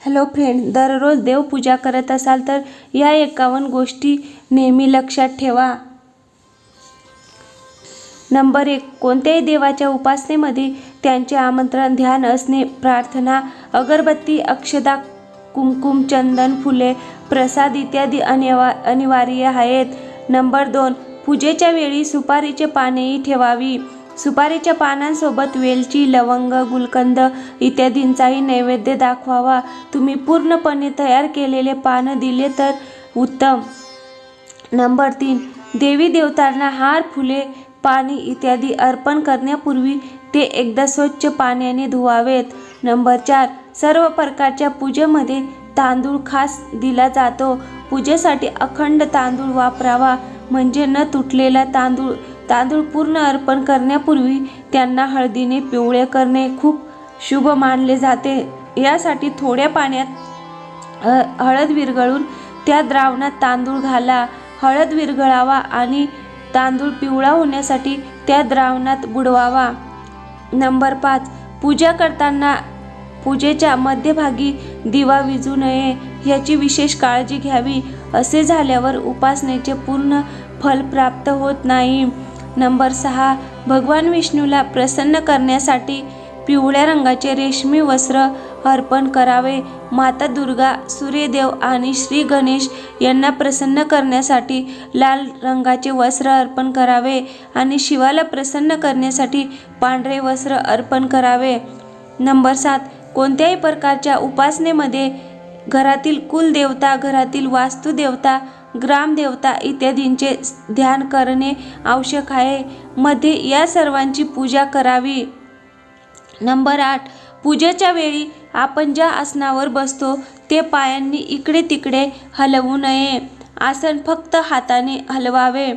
Hello friend दररोज देवपूजा करत असाल तर या एकावन्न गोष्टी नेहमी लक्षात ठेवा. नंबर एक कोणत्याही देवाच्या उपासनेमध्ये त्यांचे आमंत्रण ध्यान असणे प्रार्थना अगरबत्ती अक्षदा कुंकुम चंदन फुले प्रसाद इत्यादी अनिवा अनिवार्य आहेत. नंबर दोन पूजेच्या वेळी सुपारीचे पानेही ठेवावी. सुपारीच्या पानांसोबत वेलची लवंग गुलकंद इत्यादींचाही नैवेद्य दाखवावा. तुम्ही पूर्णपणे तयार केलेले पानं दिले तर उत्तम. नंबर तीन देवी देवतांना हार फुले पाणी इत्यादी अर्पण करण्यापूर्वी ते एकदा स्वच्छ पाण्याने धुवावेत. नंबर चार सर्व प्रकारच्या पूजेमध्ये तांदूळ खास दिला जातो. पूजेसाठी अखंड तांदूळ वापरावा म्हणजे न तुटलेला तांदूळ तांदूळ पूर्ण अर्पण करण्यापूर्वी त्यांना हळदीने पिवळे करणे खूप शुभ मानले जाते. यासाठी थोड्या पाण्यात हळद विरघळून त्या द्रावणात तांदूळ घाला. हळद विरघळावा आणि तांदूळ पिवळा होण्यासाठी त्या द्रावणात बुडवावा. नंबर पाच पूजा करताना पूजेच्या मध्यभागी दिवा विजू नये याची विशेष काळजी घ्यावी. असे झाल्यावर उपासनेचे पूर्ण फल प्राप्त होत नाही. नंबर सहा भगवान विष्णूला प्रसन्न करण्यासाठी पिवळ्या रंगाचे रेशमी वस्त्र अर्पण करावे. माता दुर्गा सूर्यदेव आणि श्री गणेश यांना प्रसन्न करण्यासाठी लाल रंगाचे वस्त्र अर्पण करावे आणि शिवाला प्रसन्न करण्यासाठी पांढरे वस्त्र अर्पण करावे. नंबर सात कोणत्याही प्रकारच्या उपासनेमध्ये घरातील कुलदेवता घरातील वास्तुदेवता ग्रामदेवता इत्यादींचे ध्यान करणे आवश्यक आहे. मध्ये या सर्वांची पूजा करावी. नंबर आठ पूजेच्या वेळी आपण ज्या आसनावर बसतो ते पायांनी इकडे तिकडे हलवू नये. आसन फक्त हाताने हलवावे.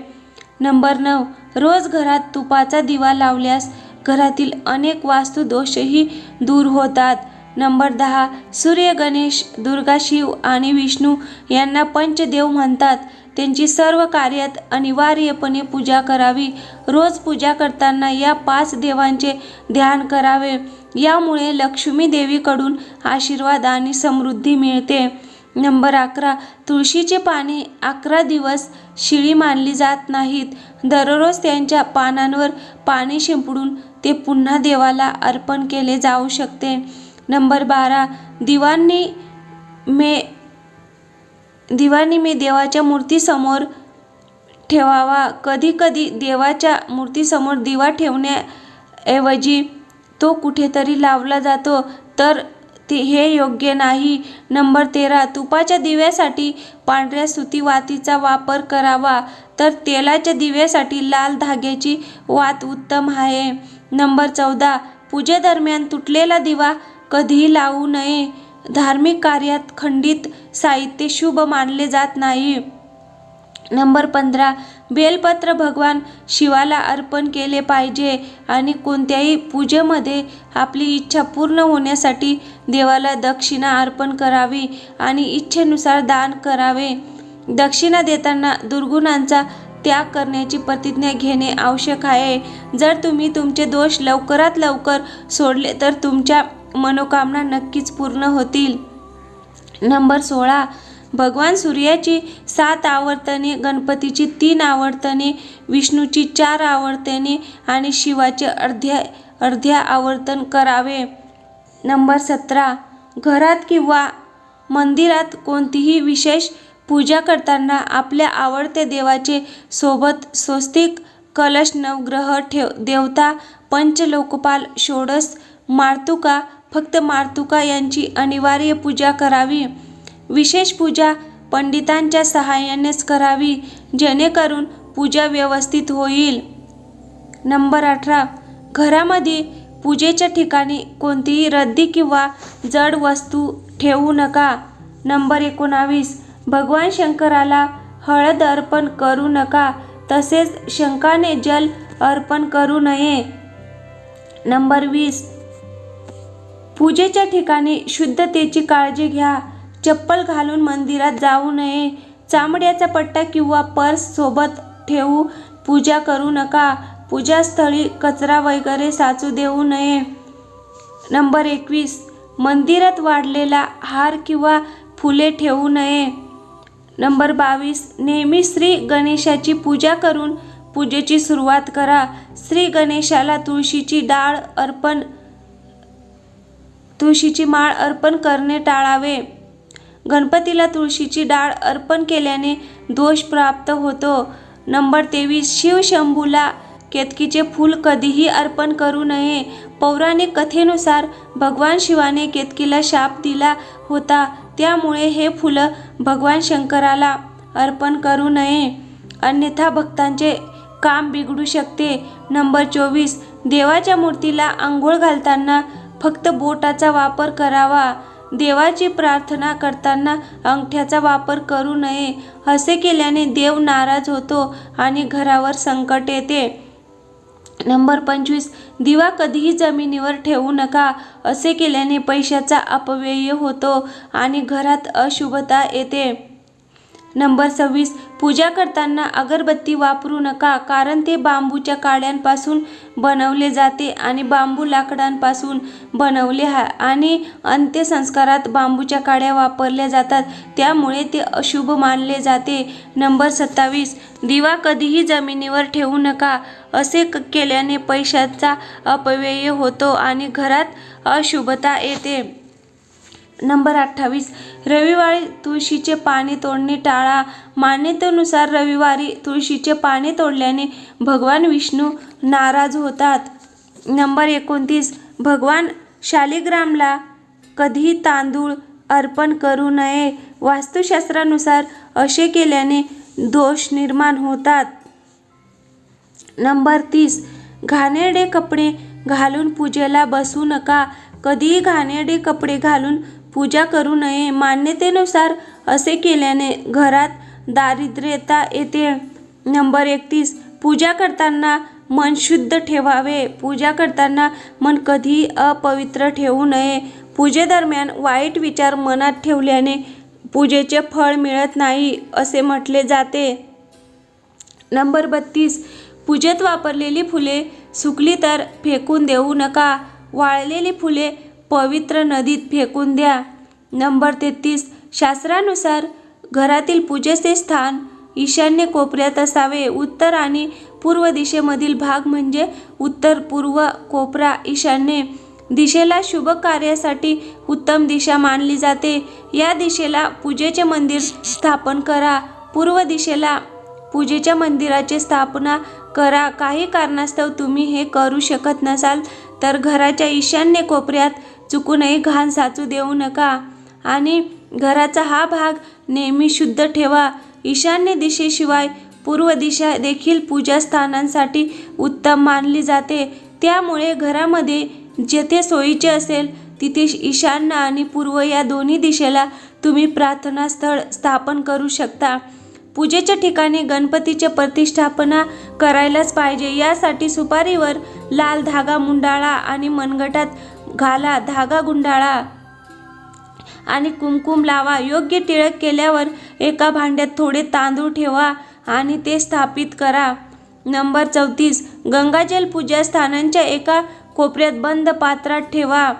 नंबर नऊ रोज घरात तुपाचा दिवा लावल्यास घरातील अनेक वास्तुदोषही दूर होतात. नंबर दहा सूर्य गणेश दुर्गा शिव आणि विष्णू यांना पंचदेव म्हणतात. त्यांची सर्व कार्यात अनिवार्यपणे पूजा करावी. रोज पूजा करताना या पाच देवांचे ध्यान करावे. यामुळे लक्ष्मी देवीकडून आशीर्वाद आणि समृद्धी मिळते. नंबर अकरा तुळशीचे पाने अकरा दिवस शिळी मानली जात नाहीत. दररोज त्यांच्या पानांवर पाणी शिंपडून ते पुन्हा देवाला अर्पण केले जाऊ शकते. नंबर बारा दिवाणी मे दिवाणी मे देवाच्या मूर्तीसमोर ठेवावा. कधीकधी देवाच्या मूर्तीसमोर दिवा ठेवण्याऐवजी तो कुठेतरी लावला जातो. तर ते हे योग्य नाही. नंबर तेरा तुपाच्या दिव्यासाठी पांढऱ्या सुती वातीचा वापर करावा. तर तेलाच्या दिव्यासाठी लाल धाग्याची वात उत्तम आहे. नंबर चौदा पूजेदरम्यान तुटलेला दिवा कधीही लावू नये. धार्मिक कार्यात खंडित साहित्य शुभ मानले जात नाही. नंबर पंधरा बेलपत्र भगवान शिवाला अर्पण केले पाहिजे आणि कोणत्याही पूजेमध्ये आपली इच्छा पूर्ण होण्यासाठी देवाला दक्षिणा अर्पण करावी आणि इच्छेनुसार दान करावे. दक्षिणा देताना दुर्गुणांचा त्याग करण्याची प्रतिज्ञा घेणे आवश्यक आहे. जर तुम्ही तुमचे दोष लवकरात लवकर सोडले तर तुमच्या मनोकामना नक्कीच पूर्ण होतील. नंबर सोळा. भगवान सूर्याची सात आवर्तने गणपतीची तीन आवर्तने विष्णूची चार आवर्तने आणि शिवाचे अर्ध्या अर्ध्या आवर्तन करावे. नंबर सतरा. घरात किंवा मंदिरात कोणतीही विशेष पूजा करताना आपल्या आवडत्या देवाचे सोबत स्वस्तिक कलश नवग्रह ठेव देवता पंचलोकपाल षोडस मार्तुका फक्त मार्तुका यांची अनिवार्य पूजा करावी. विशेष पूजा पंडितांच्या सहाय्यानेच करावी जेणेकरून पूजा व्यवस्थित होईल. नंबर अठरा. घरामध्ये पूजेच्या ठिकाणी कोणतीही रद्दी किंवा जड वस्तू ठेवू नका. नंबर एकोणावीस. भगवान शंकराला हळद अर्पण करू नका तसेच शंकाने जल अर्पण करू नये. नंबर वीस. पूजेच्या ठिकाणी शुद्धतेची काळजी घ्या. चप्पल घालून मंदिरात जाऊ नये. चामड्याचा पट्टा किंवा पर्स सोबत ठेवू. पूजा करू नका. पूजास्थळी कचरा वगैरे साचू देऊ नये. नंबर एकवीस. मंदिरात वाढलेला हार किंवा फुले ठेवू नये. नंबर बावीस. नेहमी श्री गणेशाची पूजा करून पूजेची सुरुवात करा. श्री गणेशाला तुळशीची डाळ अर्पण तुळशीची माळ अर्पण करणे टाळावे. गणपतीला तुळशीची डाळ अर्पण केल्याने दोष प्राप्त होतो. नंबर तेवीस शिवशंभूला केतकीचे फूल कधीही अर्पण करू नये. पौराणिक कथेनुसार भगवान शिवाने केतकीला शाप दिला होता. त्यामुळे हे फुलं भगवान शंकराला अर्पण करू नये. अन्यथा भक्तांचे काम बिघडू शकते. नंबर चोवीस देवाच्या मूर्तीला आंघोळ घालताना फक्त बोटाचा वापर करावा. देवाची प्रार्थना करताना अंगठ्याचा वापर करू नये असे केल्याने देव नाराज होतो आणि घरावर संकट येते. नंबर पंचवीस दिवा कधीही जमिनीवर ठेवू नका असे केल्याने पैशाचा अपव्यय होतो आणि घरात अशुभता येते. नंबर सव्वीस. पूजा करताना अगरबत्ती वापरू नका कारण ते बांबूच्या काड्यांपासून बनवले जाते आणि बांबू लाकडांपासून बनवले हा आणि अंत्यसंस्कारात बांबूच्या काड्या वापरल्या जातात त्यामुळे ते अशुभ मानले जाते. नंबर सत्तावीस. दिवा कधीही जमिनीवर ठेवू नका असे क- केल्याने पैशाचा अपव्यय होतो आणि घरात अशुभता येते. नंबर अठ्ठावीस. रविवारी तुळशीचे पाने तोडणे टाळा. मान्यतेनुसार रविवारी तुळशीचे पाने तोडल्याने भगवान विष्णू नाराज होतात. नंबर एकोणतीस. भगवान शालिग्रामला कधीही तांदूळ अर्पण करू नये. वास्तुशास्त्रानुसार असे केल्याने दोष निर्माण होतात. नंबर तीस. घाणेरडे कपडे घालून पूजेला बसू नका. कधीही घाणेरडे कपडे घालून पूजा करू नये. मान्यतेनुसार असे केल्याने घरात दारिद्र्यता येते. नंबर एकतीस पूजा करताना मन शुद्ध ठेवावे. पूजा करताना मन कधीही अपवित्र ठेवू नये. पूजेदरम्यान वाईट विचार मनात ठेवल्याने पूजेचे फळ मिळत नाही असे म्हटले जाते. नंबर बत्तीस पूजेत वापरलेली फुले सुकली तर फेकून देऊ नका. वाळलेली फुले पवित्र नदीत फेकून द्या. नंबर तेहतीस. शास्त्रानुसार घरातील पूजेचे स्थान ईशान्य कोपऱ्यात असावे. उत्तर आणि पूर्व दिशेमधील भाग म्हणजे उत्तर पूर्व कोपरा ईशान्य. दिशेला शुभ कार्यासाठी उत्तम दिशा मानली जाते. या दिशेला पूजेचे मंदिर स्थापन करा. पूर्व दिशेला पूजेच्या मंदिराची स्थापना करा. काही कारणास्तव तुम्ही हे करू शकत नसाल तर घराच्या ईशान्य कोपऱ्यात चुकूनही घाण साचू देऊ नका. आणि घराचा हा भाग नेहमी शुद्ध ठेवा. ईशान्य दिशेशिवाय पूर्व दिशा देखील पूजास्थानांसाठी उत्तम मानली जाते. त्यामुळे घरामध्ये जेथे सोयीचे असेल तिथे ईशान्य आणि पूर्व या दोन्ही दिशेला तुम्ही प्रार्थना स्थळ स्थापन करू शकता. पूजेच्या ठिकाणी गणपतीचे प्रतिष्ठापना करायलाच पाहिजे. यासाठी सुपारीवर लाल धागा मुंडाळा आणि मनगटात घाला धागा गुंडाळा आणि कुमकुम लावा. योग्य टिळक केल्यावर एका भांड्यात थोडे तांदूळ ठेवा आणि ते स्थापित करा. नंबर चौतीस. गंगाजल पूजा स्थानांच्या एका कोपऱ्यात बंद पात्रात ठेवा.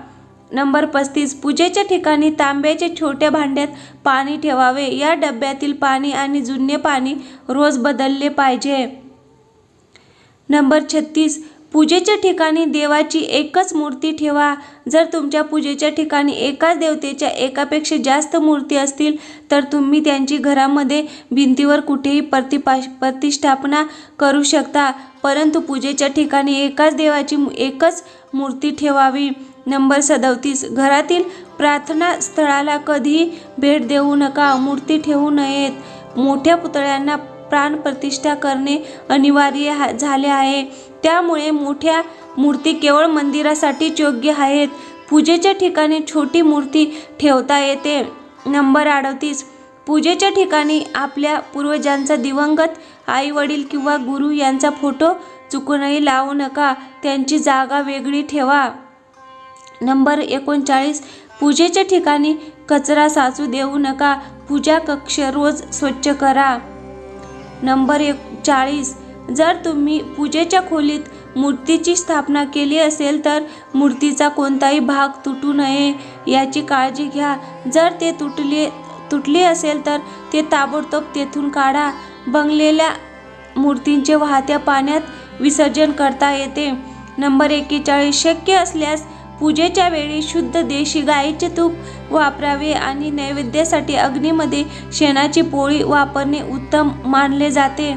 नंबर पस्तीस. पूजेच्या ठिकाणी तांब्याच्या छोट्या भांड्यात पाणी ठेवावे. या डब्यातील पाणी आणि जुने पाणी रोज बदलले पाहिजे. नंबर छत्तीस. पूजेच्या ठिकाणी देवाची एकच मूर्ती ठेवा. जर तुमच्या पूजेच्या ठिकाणी एकाच देवतेच्या एकापेक्षा जास्त मूर्ती असतील तर तुम्ही त्यांची घरामध्ये भिंतीवर कुठेही प्रतिपा प्रतिष्ठापना करू शकता. परंतु पूजेच्या ठिकाणी एकाच देवाची एकच मूर्ती ठेवावी. नंबर सदोतीस. घरातील प्रार्थना स्थळाला कधीही भेट देऊ नका. मूर्ती ठेवू नयेत. मोठ्या पुतळ्यांना प्राणप्रतिष्ठा करणे अनिवार्य झाले आहे. त्यामुळे मोठ्या मूर्ती केवळ मंदिरासाठीच योग्य आहेत. पूजेच्या ठिकाणी छोटी मूर्ती ठेवता येते. नंबर अडतीस. पूजेच्या ठिकाणी आपल्या पूर्वजांचा दिवंगत आई वडील किंवा गुरु यांचा फोटो चुकूनही लावू नका. त्यांची जागा वेगळी ठेवा. नंबर एकोणचाळीस. पूजेच्या ठिकाणी कचरा साचू देऊ नका. पूजा कक्ष रोज स्वच्छ करा. नंबर एक चाळीस. जर तुम्ही पूजेच्या खोलीत मूर्तीची स्थापना केली असेल तर मूर्तीचा कोणताही भाग तुटू नये याची काळजी घ्या. जर ते तुटले तुटली असेल तर ते ताबडतोब तेथून काढा. बंगलेल्या मूर्तींचे वाहत्या पाण्यात विसर्जन करता येते. नंबर एकेचाळीस. शक्य असल्यास पूजेच्या वेळी शुद्ध देशी गाईचे तूप वापरावे आणि नैवेद्यासाठी अग्नीमध्ये शेणाची पोळी वापरणे उत्तम मानले जाते.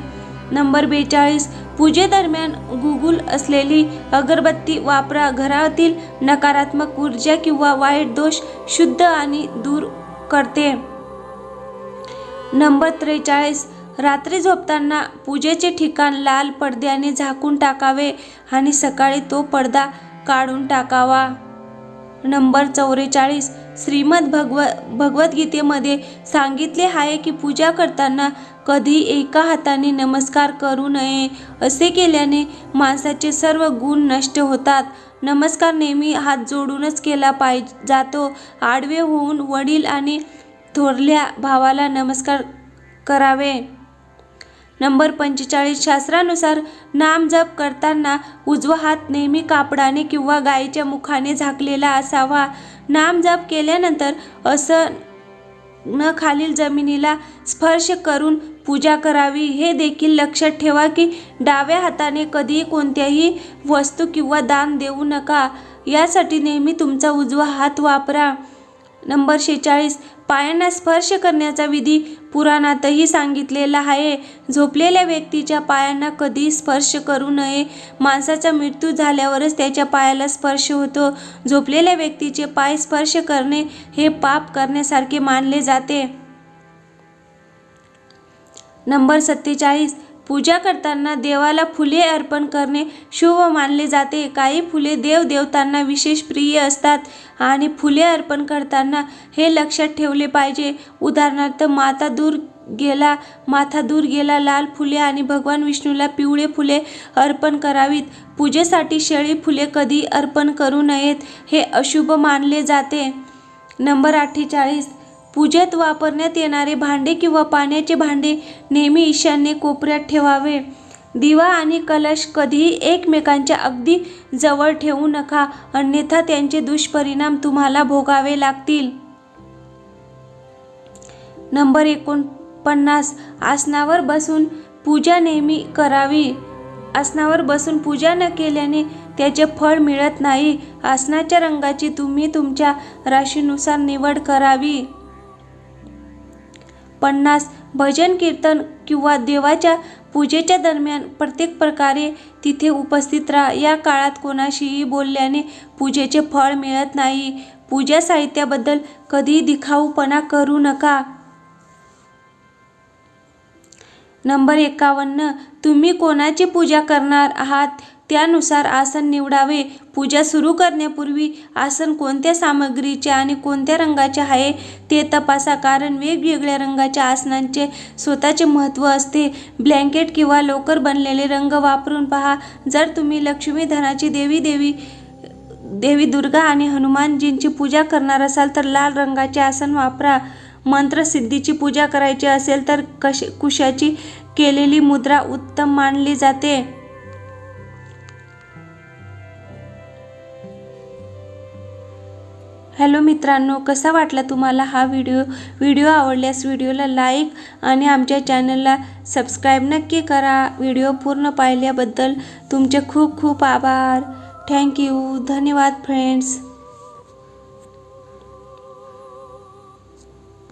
नंबर बेचाळीस. पूजेदरम्यान गुगुल असलेली अगरबत्ती वापरा. घरातील नकारात्मक ऊर्जा किंवा वाईट दोष शुद्ध आणि दूर करते. नंबर त्रेचाळीस. रात्री झोपताना पूजेचे ठिकाण लाल पडद्याने झाकून टाकावे आणि सकाळी तो पडदा काढून टाकावा. नंबर चौवेचाळीस. श्रीमद भगव भगवद्गीतेमध्ये सांगितले आहे की पूजा करताना कधी एका हाताने नमस्कार करू नये असे केल्याने माणसाचे सर्व गुण नष्ट होतात. नमस्कार नेहमी हात जोडूनच केला पाहिजे जातो. आडवे होऊन वडील आणि थोरल्या भावाला नमस्कार करावे. नंबर पंचेचाळीस शास्त्रानुसार नाम जप करताना उजवा हात नेहमी कापडाने किंवा गायीच्या मुखाने झाकलेला असावा. नाम जप केल्यानंतर असं न खालील जमिनीला स्पर्श करून पूजा करावी. हे देखील लक्षात ठेवा की डाव्या हाताने कधीही कोणत्याही वस्तू किंवा दान देऊ नका. यासाठी नेहमी तुमचा उजवा हात वापरा. नंबर शेचाळीस पायांना स्पर्श करण्याचा विधी पुराणातही सांगितलेला आहे. झोपलेल्या व्यक्तीच्या पायांना कधी स्पर्श करू नये. माणसाचा मृत्यू झाल्यावरच त्याच्या पायाला स्पर्श होतो. झोपलेल्या व्यक्तीचे पाय स्पर्श करणे हे पाप करण्यासारखे मानले जाते. नंबर सत्तेचाळीस. पूजा करताना देवाला फुले अर्पण करणे शुभ मानले जाते. काही फुले देव देवतांना विशेष प्रिय असतात आणि फुले अर्पण करताना हे लक्षात ठेवले पाहिजे. उदाहरणार्थ माता दूर गेला माथा दूर गेला लाल फुले आणि भगवान विष्णूला पिवळे फुले अर्पण करावीत. पूजेसाठी शेळी फुले कधी अर्पण करू नयेत हे अशुभ मानले जाते. नंबर अठ्ठेचाळीस पूजेत वापरण्यात येणारे भांडे किंवा पाण्याचे भांडे नेहमी ईशान्य कोपऱ्यात ठेवावे. दिवा आणि कलश कधीही एकमेकांच्या अगदी जवळ ठेवू नका. अन्यथा त्यांचे दुष्परिणाम तुम्हाला भोगावे लागतील. नंबर एकोणपन्नास. आसनावर बसून पूजा नेहमी करावी. आसनावर बसून पूजा न केल्याने त्याचे फळ मिळत नाही. आसनाच्या रंगाची तुम्ही तुमच्या राशीनुसार निवड करावी. पन्नास भजन कीर्तन किंवा देवाच्या पूजेच्या दरम्यान प्रत्येक प्रकारे तिथे उपस्थित राहा. या काळात कोणाशीही बोलल्याने पूजेचे फळ मिळत नाही. पूजा साहित्याबद्दल कधीही दिखाऊपणा करू नका. नंबर एकावन्न. तुम्ही कोणाची पूजा करणार आहात? त्यानुसार आसन निवडावे. पूजा सुरू करण्यापूर्वी आसन कोणत्या सामग्रीचे आणि कोणत्या रंगाचे आहे ते तपासा. कारण वेगवेगळ्या रंगाच्या आसनांचे स्वतःचे महत्त्व असते. ब्लँकेट किंवा लोकर बनलेले रंग वापरून पहा. जर तुम्ही लक्ष्मी धनाची देवी देवी देवी दुर्गा आणि हनुमानजींची पूजा करणार असाल तर लाल रंगाचे आसन वापरा. मंत्रसिद्धीची पूजा करायची असेल तर कश कुशाची केलेली मुद्रा उत्तम मानली जाते. हॅलो मित्रांनो कसा वाटला तुम्हाला हा व्हिडिओ? व्हिडिओ आवडल्यास व्हिडिओला लाईक आणि आमच्या चॅनलला सबस्क्राईब नक्की करा. व्हिडिओ पूर्ण पाहिल्याबद्दल तुमचे खूप खूप आभार. थँक्यू धन्यवाद फ्रेंड्स.